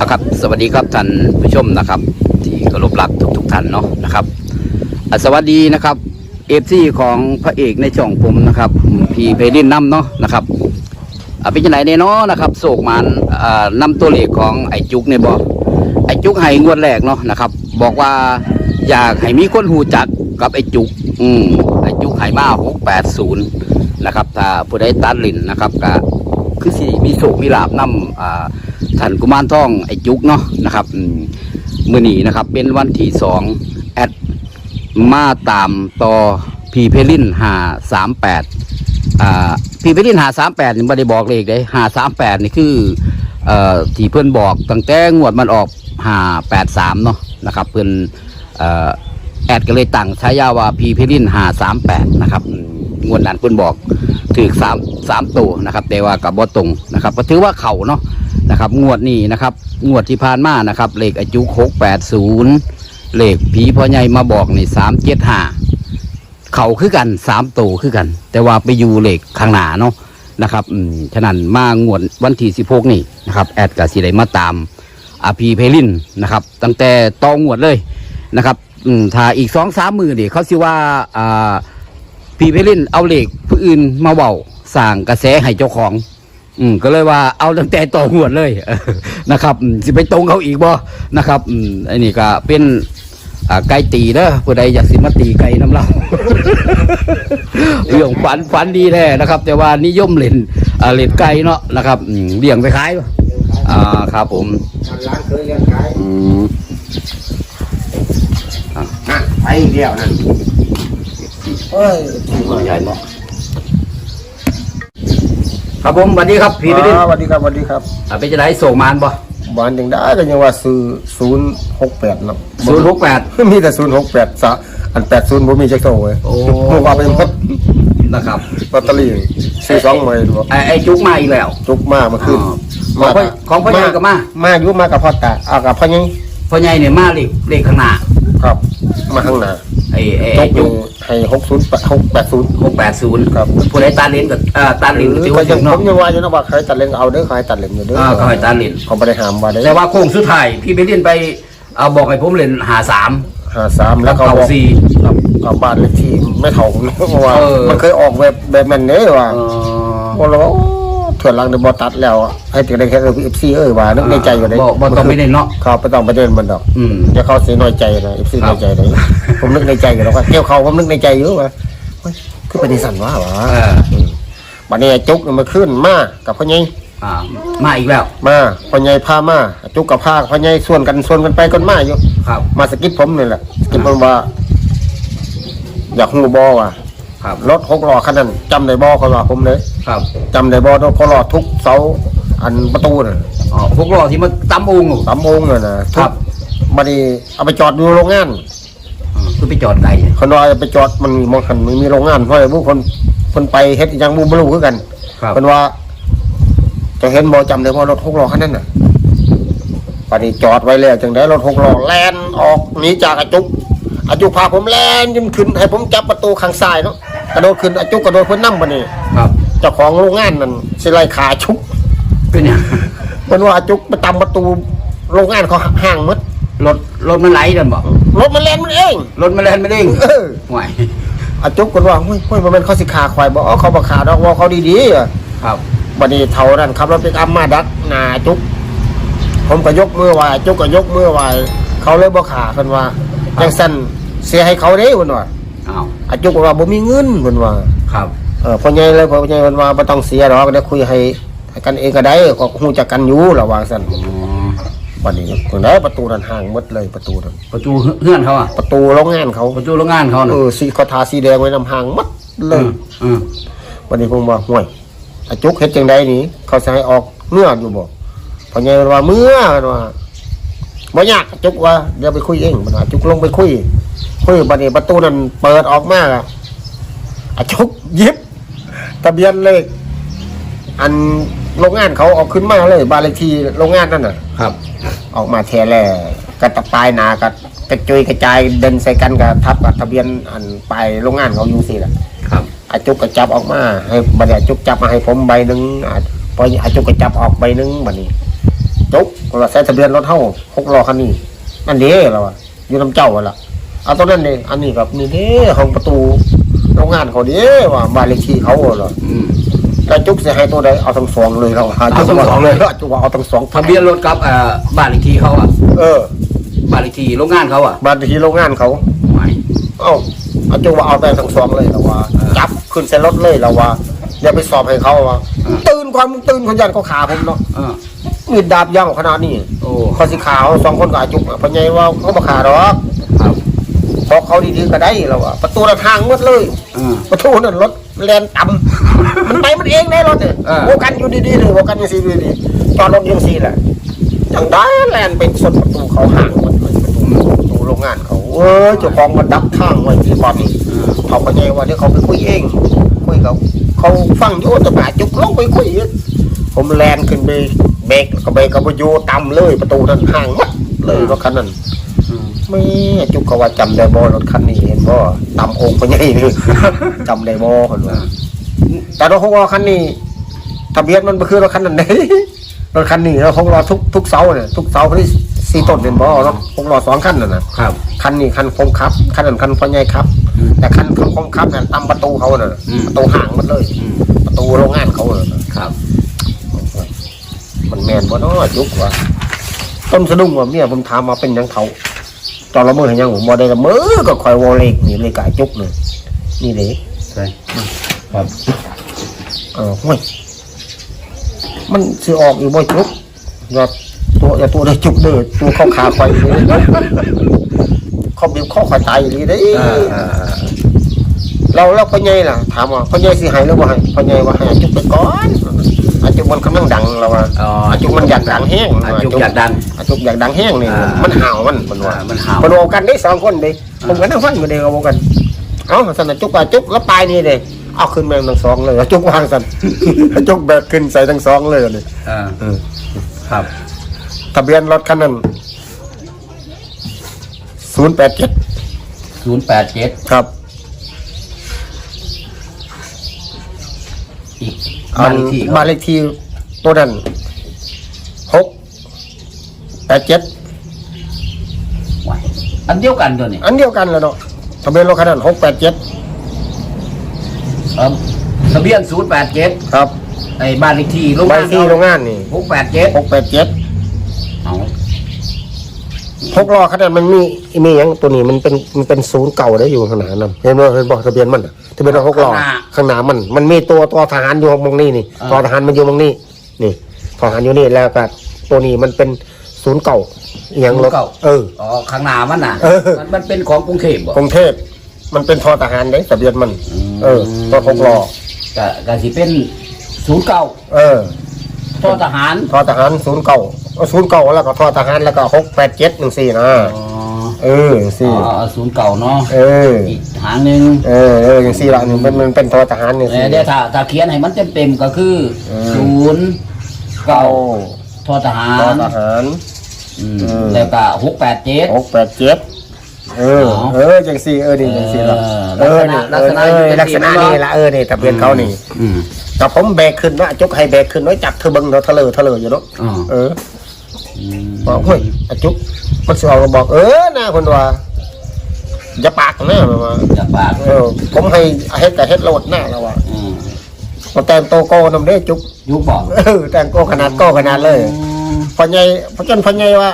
นะครับสวัสดีครับท่านผู้ชมนะครับ ที่เคารพรักทุกทุกๆท่านเนาะนะครับอะสวัสดีนะครับเอฟซีของพระเอกในช่องผมนะครับพีเพลินน้ำเนาะนะครับอะเป็นยังไงเนี่ยเนาะนะครับโศกมันอ่านำตัวเลขของไอจุกเนี่ยบอกไอจุกให้งวดแรกเนาะนะครับ บอกว่าอยากให้มีคนหูจักกับไอจุกอืมไอจุกให้มาหกแปดศูนย์นะครับถ้าผู้ใดตัดลินนะครับก็คือสิมีโศกมีลาบนำอ่า ท่านกุมารทองไอจุกเนาะนะครับอืมมื่อนี้นะครับ เป็นวันที่สองแอดมาตามต่อพีเพลินหาสามแปดอ่าพีเพลินหาสามแปดนี่ไม่ได้บอกเลขเลยหาสามแปดนี่คือเอ่อที่เพื่อนบอกตั้งแต่งวดมันออกหาแปดสามเนาะนะครับ เพื่อนเอ่อแอดก็เลยตั้งฉายาว่าพีเพลินหาสามแปดนะครับอืม งวดนั้นเพื่อนบอกถือสามสามตัวนะครับ แต่ว่ากับบอตรงนะครับก็ถือว่าเข่าเนาะนะครับ งวดนี้นะครับ งวดที่ผ่านมานะครับเลขอายุหกแปดศูนย์เลขผีพ่อใหญ่มาบอกนี่สามเจ็ดห้าเข่าคือกันสามตัวคือกัน แต่ว่าไปอยู่เลขข้างหน้าเนาะนะครับอืมฉะนั้นมางวดวันที่สิบหกนี่นะครับแอดกับสีไดมาตามอาพีเพลินนะครับ ตั้งแต่ตองวดเลยนะครับ อืมถ้าอีกสองสามมือนี่เขาสิว่าอ่า พี่เพลินเอาเหล็กผู้อื่นมาเบาสั่งกระแสให้เจ้าของ อืมก็เลยว่าเอาตั้งแต่ต่อหวดเลยนะครับอืมสิไปตรงเขาอีกบ่นะครับอืมอันนี้ก็เป็นอ่าไก่ตีเด้อผู้ใดอยากสิมาตีไก่น้ำเราเรื่องฝันฝันดีแท้นะครับ แต่ว่านิยมเล่นอ่าเล่นไก่เนาะนะครับอืมเลี้ยงไปขายบ่อ่าครับผมร้านเคยเลี้ยงขายอืมอะไปอีกแล้วนั่น เอ้ยใหญ่บ่ครับผมสวัสดีครับพี่เพลินอ่าสวัสดีครับสวัสดีครับอ่าเป็นจะได้ส่งมานบ่บ้านยังได้ก็ยังว่าซื้อศูนย์หกแปดเนาะศูนย์หกแปดมีแต่ศูนย์หกแปดสะอันแปดศูนย์ผมมีเช็คโซ่เว้ยโอ้เมื่อวานเป็นพดนะครับลอตเตอรี่ซื้อสองใบดูไอ้ไอ้จุกมาอีกแล้ว จุกมาเมาขึ้นอ๋อของพ่อของพ่อใหญ่ก็มา มาอยู่มากับพ่อตาเอากับพ่อยังพ่อใหญ่เนี่ยมาเลขเลขข้างหน้าครับ มาข้างหน้าไอ้ไอ้จุไอ้กจุก ให้หกศูนย์หกแปดศูนย์ หกแปดศูนย์ครับ ผู้ใดตาเลนกับอ่าตาเลนก็ถือก็ว่ายัถึงงผเนาะมยังว่าอยู่นะว่าใครตัดเลนเอาเด้อใครตัดเลนอยู่เด้ออ่าเขาให้ตัดเลนเขาไม่ได้หามว่าเด้อแต่ว่าโค้งสุดท้ายพี่ไปเรียนไปเอาบอกให้ผมเล่นหาสาม หาสามแล้วเขาเก่าบอกสี่กับกับบ้านเลขที่ไม่เท่าผมนะเพราะว่าเออ มันเคยออกแบบแบบนั้นเด้ว่าเออพอเราว่าโอ้เถื่อนหลังเดบอตัดแล้วอะให้ถึงได้แค่เออฟซีเอ้ยว่านึกในใจอยู่เลยบ่บ่ต้องไม่ได้เนาะ เขาไปต้องประเด็นมันดอกอืมจะเขาเสียน้อยใจนะเอฟซีครัน้บอยใจเลยผมนึกในใจอยู่แล้วว่าเกี่ยวเขาผมนึกในใจอยู่ว่าเฮ้ยคือปฏิสันว่าวะเออมบัดนี้ไอ้จุกมันขึ้นมากับพ่อใหญ่อ่ามาอีกแล้วมาพ่อใหญ่พามาจุกกับพาพ่อใหญ่ส่วนกันส่วนกันไปกันมาอยู่ ครับมาสะกิดผมนี่แหละสะกิดผมว่า อยากหูบอว่ะครับรถหกล้อคันนั้นจำได้บอเขาว่าผมเลย ครับจำได้บอรถหกล้อทุกเสาอันประตูน่ะอ๋อพวกรอที่มาตำองค์ สามโมงน่ะนะครับ บัดนี้เอาไปจอดอยู่โรงงานอ่าคือไปจอดไกลเนี่ยคนว่าเอาไปจอดมันมีมองหันมันมีโรงงานเพราะไอ้พวกคนคนไปเฮ็ดอีหยังบูบลูคือกันครับคนว่า จะเห็นบอจำได้บอรถหกล้อคันนั้นน่ะบัดนี้จอดไว้แล้วจังได้รถหกล้อแล่นออกหนีจากอาจุกอาจุกพาผมแล่นขึ้นขึ้นให้ผมจับประตูข้างซ้ายเนาะกระโดดขึ้นอาจุกกระโดดเพิ่นนั่บัดนี้ครับ เจ้าของโรงงานนั่นสิไล่ขาชุกเป็นยังมันว่าอาจุกไปตามประตูโรงงานเขาห่างหมดรถรถมันไหลกันบ่รถมันแล่นมันเองรถมันแล่นไม่เด้งเออห่วยอาจุกกันว่าเฮ้ยเฮ้ยมันเป็นเขาสิขาควายบอกอ๋อเขาบอกขาดอกว่าเขาดีๆอะครับบัดนี้เท่านั้นครับรถปิกอัพมาดักหนาอาจุก ผมก็ยกมือไหวอาจุกก็ยกมือไหวเขาเลยบอกขาเพิ่นว่าจังสั่นเสียให้เขาเด้เพิ่นว่าอ้าวอาจุกก็ว่าบ่มีเงินเพิ่นว่าครับ เออพ่อใหญ่เลยพ่อใหญ่เพิ่นว่าบ่ต้องเสียดอกเดี๋ยวคุยให้ให้กันเองก็ได้ก็ฮู้จักกันอยู่ระว่าซั่นอ๋อบัดนี้เพิ่นได้ประตูนั้นห่างหมดเลยประตูนั้นประตูเฮือนเขาอะประตูโรงงานเขาประตูโรงงานเขาเอน่ะอสีเขาทาสีแดงไว้นำห่างหมดเลยอืมวันนี้ผมว่าห่วยอาจุกเฮ็ดจังไดนี่เขาสิให้ออกเมื่ออยู่บ่พอใหญ่มันว่าเมื่อมันว่าบ่ยากอาจุกว่าเดี๋ยวไปคุยเองมันว่าอาจุกลงไปคุยคุยบัดนี้ประตูนั้นเปิดออกมาอะอาจุกหยิบ ทะเบียนเลขอันโรงงานเขาเออกขึ้นมาเลยบ้านเลขที่โรงงานนั่นน่ะ ครับออกมาแท้แล่กระตะปลายหนากับกระจุยกระจายเดินใส่กันกับทับกับทะเบียนอันไปายโรงงานเขาอยู่สิล่ะ ครับอาจุกก็จับออกมาให้บัดนี้อาจุกจับมาให้ผมใบหนึ่งอ่าพออาจุกก็จับออกใบหนึ่งบัดนี้จุกว่าใส่ทะเบียนรถเฮาหกล้อคันนี้นั่นเด้เราอะอยู่น้ำเจ้าอะล่ะเอาตัวนั้นเด้อันนี้กับนี่เด้ของประตูโร งงานเขาเด้ว่าบ้านเลขที่เขาอะเหรออืมแล้วจุกสิให้ตัวใดเอาทั้งสองเลยเราหาเอาทั้งสองเลย จุกว่าเอาทั้งสองทะเบียนรถกับเอ่อบ้านเลขที่เขาอะเออบ้านเลขที่โรงงานเขาอะบ้านเลขที่โรงงานเขา ไม่เอ้าเอาจุกว่าเอาแต่ทั้งสองเลยเราว่าจับขึ้นใส่รถเลยเราว่าอย่าไปสอบให้เขาว่าตื่นความงตื่นคนยันเขาขาผมเนาะเออมีดดาบยาวขนาดนี้โอ้เขาสิขาวสองคนกับอาจุกอะเพราะไงว่าเขาบ่ขาหรอกครับ พอเขาดีๆก็ได้เราอะประตูระทางหมดเลยเออประตูนั่นรถแลนต่ำมันไปมันเองได้รถเนี่ยอ่าโวกันอยู่ดีๆเลยโวกันอยู่ซีดีๆจอดรถยังซีแหละจังได้แลนไปสดประตูเขาห่างหมดเลยประตูประตูโรงงานเขาเออเจ้าของมันดักทางไว้ที่บอลนี่เออเขาก็ไงว่าเดี๋ยวเขาไปคุยเองคุยกับเขาฟังอยู่แต่ป่าจุกลงไปคุยอีกผมแลนขึ้นไปเบรกแล้วก็เบรกกับโยต่ำเลย ประตูนั้นห่างหมัดเลยรถคันนั้น อืมไม่จุกก็ว่าจำได้บ่รถคันนี้เห็นบ่ต่ำองค์พญายนี่จำได้บ่คนว่าแต่รถหกล้อคันนี้ทะเบียนมันบ่คือรถคันนั้นเด้รถคันนี้เราหกล้อทุกทุกเสาเนี่ยทุกเสาที่สี่ต้นเป็นบ่รถหกล้อสองคันน่ะนะครับคันนี้คันคมครับคันนั้นคันพญายครับอืมแต่คันคันคมครับเนี่ยตามประตูเขาน่ะอืมประตูห่างหมดเลยอืมประตูโรงงานเขาน่ะครับ มันแม่นบ่เนาะจุกว่าต้นสะดุ้งว่าเมียผมถามมาเป็นหยังเขา ตอนละเมอเห็นยังผมบ่ได้ละเมอก็คอยวอลเลกนี่เลยกายจุกเลยนี่เด้ใช่ครับเออห้วยมันสิออกอยู่บ่จุกอย่าตัวอย่าตัวได้จุกเด้อตัวเข้าขาควายเลยเขาบีบข้อควายตายอยู่นี่เด้เออเออเออเราเราพ่อใหญ่ล่ะ ถามว่าพ่อใหญ่สิให้หรือบ่ให้พ่อใหญ่ว่าให้จุกไปก่อนอา จุกมันกำลังดังเราว่าอ๋ออาจุกมันอยากดังแห้งอาจุกอยากดังอาจุกอยากดังแห้งนี่อ่ามั มันห่าวมันมันว่าอ่ามันห่าว มันโอกันได้สองคนเลยผมก็นั่งฟังอยู่เดียวกันเอ้าสันนะจุกว่าจุกแล้วปลายนี่เลยเอาขึ้นแมงทั้งสองเลยจุกวางสัน จุกแบกขึ้นใส่ทั้งสองเลยนี่เออครับทะเบียนรถคันนั้นศูนย์แปดเจ็ดศูนย์แปดเจ็ดครับ อีกอับ้านเลขที่บ้านเลขที่ตัวนั้นหกแปดเจ็ดไว้อันเดียวกันตัวนี้อันเดียวกันแล้วเนาะทะเบียนรถคันนั้นหกแปดเจ็ดเออทะเบียนศูนย์แปดเจ็ดครับไอ้บ้านเลขที่โรงบ้างานนที่โรงงานนี่หกแปดเจ็ดหกแปดเจ็ดเอาหกล้อขนาดมันมีมีอย่างตัวนี้มันเป็นมันเป็นศูนย์เก่าได้อยู่ข้างหน้านั่นเห็นบ่เห็นบ่ทะเบียนมันน่ะ ทะเบียนรถหกล้อข้างหน้ามัน มันมีตัวตัวทหารอยู่ตรงนี้นี่ตัวทหารมันอยู่ตรงนี้นี่ทหารอยู่นี่แล้วก็ตัวนี้มันเป็นศูนย์เก่าอหย่างรถเออ อ๋อข้างหน้ามันน่ะเออ มันมันเป็นของกรุงเทพบ่กรุงเทพมันเป็นทอทหารเด้ทะเบียนมัน เออตัวหกล้อก็ก็สิเป็นศูนย์เก้าเออ ทอทหารทอทหารศูนย์เก่าเอาศูนย์เก่าแล้วก็ทอทหารแล้วก็หกแปดเจ็ดหนึ่งสี่นะ อ๋อ เอออ๋สี่อศูนย์เก่าเนาะเออ อีกหางหนึ่งเออเอออย่างสี่ละหนึ่งมันมันเป็นทอทหารหนึ่งเอสี่อเดี๋ยวถ้าถ้าเขียนให้มันเต็มๆก็คือเออ ศูนย์เก้าเก้าทอทหาทอรทหาร อืมเออ แล้วก็หกแปดเจ็ด หกแปดเจ็ดเอออ๋อเออจังสี่เออนี่จังสี่ละเอเอออนี่ลักษณะเออลัลักกษษณะณะนี่ละเออนี่ทะเบียนเขานี่อืม แต่ผมแบกขึ้นนะจกให้แบกขึ้นไว้จับเธอเบิ้งเนาะทะเลทะเลอยู่เนาะอ๋อ เออ อืมบอกเฮ้ยอาจุก มันสิออกมาบอก เออนะคนว่าอย่าปากนะมันว่าจากปากเออผมให้เฮ็ดกับเฮ็ดโลดหน้าแล้วว่าอืมพอแต่งโตโกนำเด้จุกยุบบอกเออแต่งโกขนาดโกขนาดเลย พอใหญ่พอจนพอใหญ่ว่า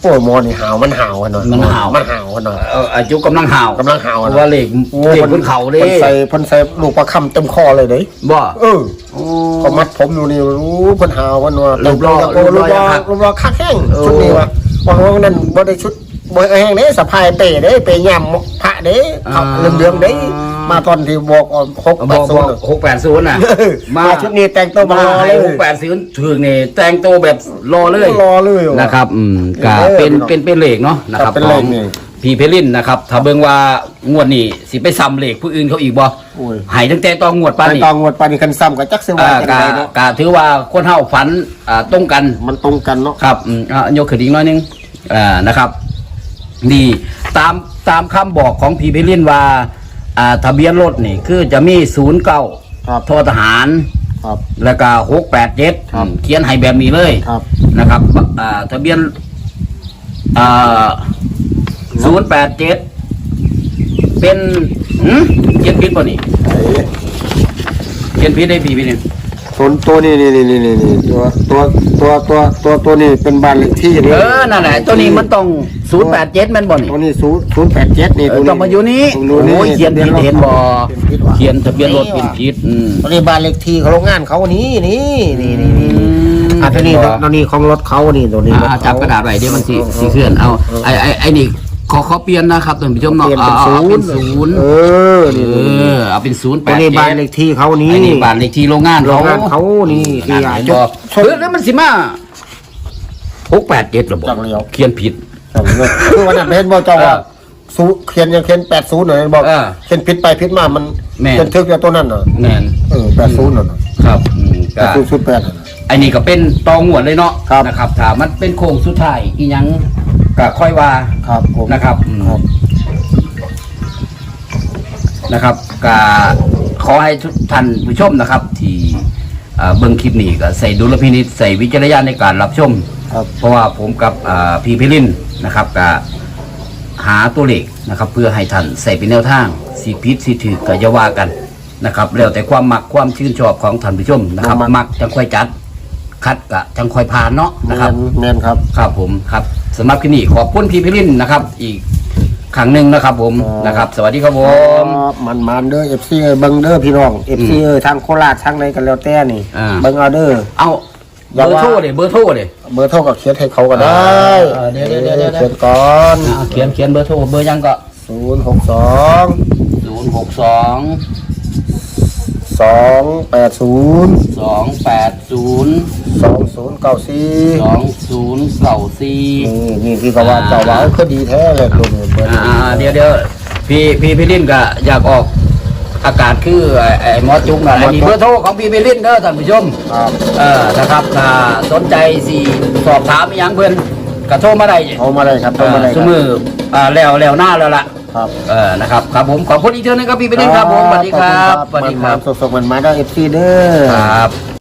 โอ้ยหมอนี่หาวมันหาวกันหน่อยมันห่าว มันหาวกันหน่อยเอออายุกำลังห่าวกำลังหาวเพกันราะว่าเหล็กเหล็กบนเขาเด้เพิ่นใส่เพิ่นใส่ลูกประคำเต็มคอเลยเด้บ่เออโอ้พอมัดผมอยู่นี่รู้เพิ่นหาวกันว่ารูปร่อโอ้รูรูปปร่รออคักรูปรอคักแห้งโอ้ชุดนี้ว่า ว่าว่านั้นบ่ได้ชุดบ่แห้งเด้สะพายเป้เด้เป้ย่ำพระเด้เขาเรื่องๆเด้ มาตอนที่บอกว่าหกบแปอดกศูบนอกย์หกแปดศูนย์น่ะ มาชุดนี้แต่งตัวมารอให้เลย หกแปดศูนย์ถึงนี่แต่งตัวแบบรอเลยรอเลยว่นะครับอืมก็เออเป็นเป็นเป็นเหล็กเนาะนะครับเป็นเหล็กนี่ของ พี่เพลินนะครับถ้าเบิ่งว่างวดนี้สิไปซ้ำเหล็กผู้อื่นเขาอีกบ่โอ้ยใหายตั้งแต่ตอนงวดปานไปนี้ตองงวดปานนี้คันซ้ำกับจักเสวาอ่าจังกะไดเนาะกะถือว่าคนเฮาฝันอ่าตรงกัน มันตรงกันเนาะ ครับอืมอะยกขึ้นอีกหน้อยหนึงอ่านะครับ นี่ตามตามคำบอกของพี่เพลินว่าอ่า ทะเบียนรถนี่คือจะมีศูนย์เก้าครับ ทอทหาร ครับ แล้วก็หกแปดเจ็ดครับเขียนให้แบบนี้เลยครับ นะครับอ่าทะเบียนอ่า ศูนย์แปดเจ็ดเป็นหืมเขียนผิดป่ะนี่ไอ้เขียนผิดได้ปีพี่นี่ส่วนตัวนี้นี่นี่นี่นี่นี่ตัวตัวตัวตัวตัวตัวนี้เป็นบ้านเลขที่เอนี่อนั่นแหละตัวนี้มันต้องศูนย์แปดเจ็ดมันบ่นี่ตัวนี้ศูนย์ศูนย์แปดเจ็ดนี่เอตัอวนี้ต้องมาอยู่นี้ตรงนี้โอ้ยเขียนผิดเห็นบ่เขีเขียยนนทะเบียนรถเป็นผิดอืมตัวนี้บ้านเลขที่เขาโรงงานเขานี่นี่นี่นี่นี่อืมอะตัวนี้ตัวนี้ของรถเขานี่ตัวนี้รถอ่าเขาจับกระดาษไว้เดี๋ยวมันสิสิเคลื่อนเอาไอ้ไอ้ไอ้นี่ ขอขอเปลี่ยนนะครับท่านผู้ชมเปเนาะลี่ยนเอาเป็นเอาศูเอานเป็นย์ศูนย์เออเอนี่อเอาเป็นศูนย์แปตัวดนี้เจ็บ้านดเลขที่เขานี่ไอ้นี่บ้านเลขที่โรงงานโรเขางงานเขานี่ที่อ่าอะเห็นจุบ่ดเออแล้วมันสิมาหกแปดเจ็ดหรอบ่จังเลยเอาเขียนผิดคือวันนั้นเห็นบ่เจ้าว่าศูนย์เขียนยังเขียนแปดศูนย์หน่อยบอกเออเขียนผิดไปผิดมามันแม่น เขียนทึกกับตัวนั้นน่ะแน่นเออแปดศูนย์น่ะนะครับอืมแปก็ดศูนย์ศูนย์แปดน่ะไอ้นี่ก็เป็นตองหวดเลยเนาะครับ นะครับถ้ามันเป็นโค้งสุดท้ายอีหยัง ก็ค่อยว่าครับผมนะครับอืมครับ นะครับก็ขอให้ทุกท่านผู้ชมนะครับ ที่เอ่อเบิ่งคลิปนี้ก็ใส่ดุลพินิจใส่วิจารณญาณในการรับชม ครับเพราะว่าผมกับอ่าพี่พิรินนะครับก็หาตัวเลขนะครับ เพื่อให้ท่านใส่เป็นแนวทางสีพิษสีถือก็จะว่ากันนะครับแล้วแต่ความมักความชื่นชอบของท่านผู้ชมนะครับมักจังค่อยจัด คัดกะจังค่อยผ่านเนาะนะครับ แม่นครับ ครับผมครับสำหรับที่นี่ขอบคุณพี่พิรินนะครับ อีกครั้งหนึ่งนะครับ ผมอ๋อ นะครับ สวัสดีครับผม มันมันๆเด้อ FC เอ้ยเบิ่งเด้อพี่น้อง FC เอ้ยทางโคราชทางไหนกันแล้วแต่นี่อ่า เบิ่งเอาเด้อ เอาเบอย่าอร์ว่าโทรเลยเบอร์โทรเลยเบอร์โทรก็เขียนให้เขาก็ได้เออเดี๋ยวเดี๋ยวเดี๋ยวเดี๋ยวเขียนก่อนอ่าเขียนเขียนเบอร์โทรเบอร์ยังก็062ศูนย์หกสอง280สองแปดศูนย์ 2094สองศูนย์เก้าสี่นี่นี่ที่เขาว่าเจ้าว่าเอาคือดีแท้เลยตัวนี้เบอร์อ่านี้อ่าเดี๋ยวเดี๋ยวพี่พี่พิรินก็อยากออกอากาศคือไอ้ไอ้หมอจุกนะอันนี้เบอร์โทรของพี่พิรินเด้อท่านผู้ชมครับเออนะครับถ้าสนใจสิสอบถามอหยังเพื่อนกระโทรมาได้โทรมาเลยครับโทรมาเลยสมืออ่าแล้วแล้วหน้าแล้วล่ะ ครับเออ นะครับ ครับผม ขอบคุณอีกเทื่อนึงครับพี่เป็นครับผม สวัสดีครับ สวัสดีครับมันๆสดๆมันมาได้ FC เด้อ ครับ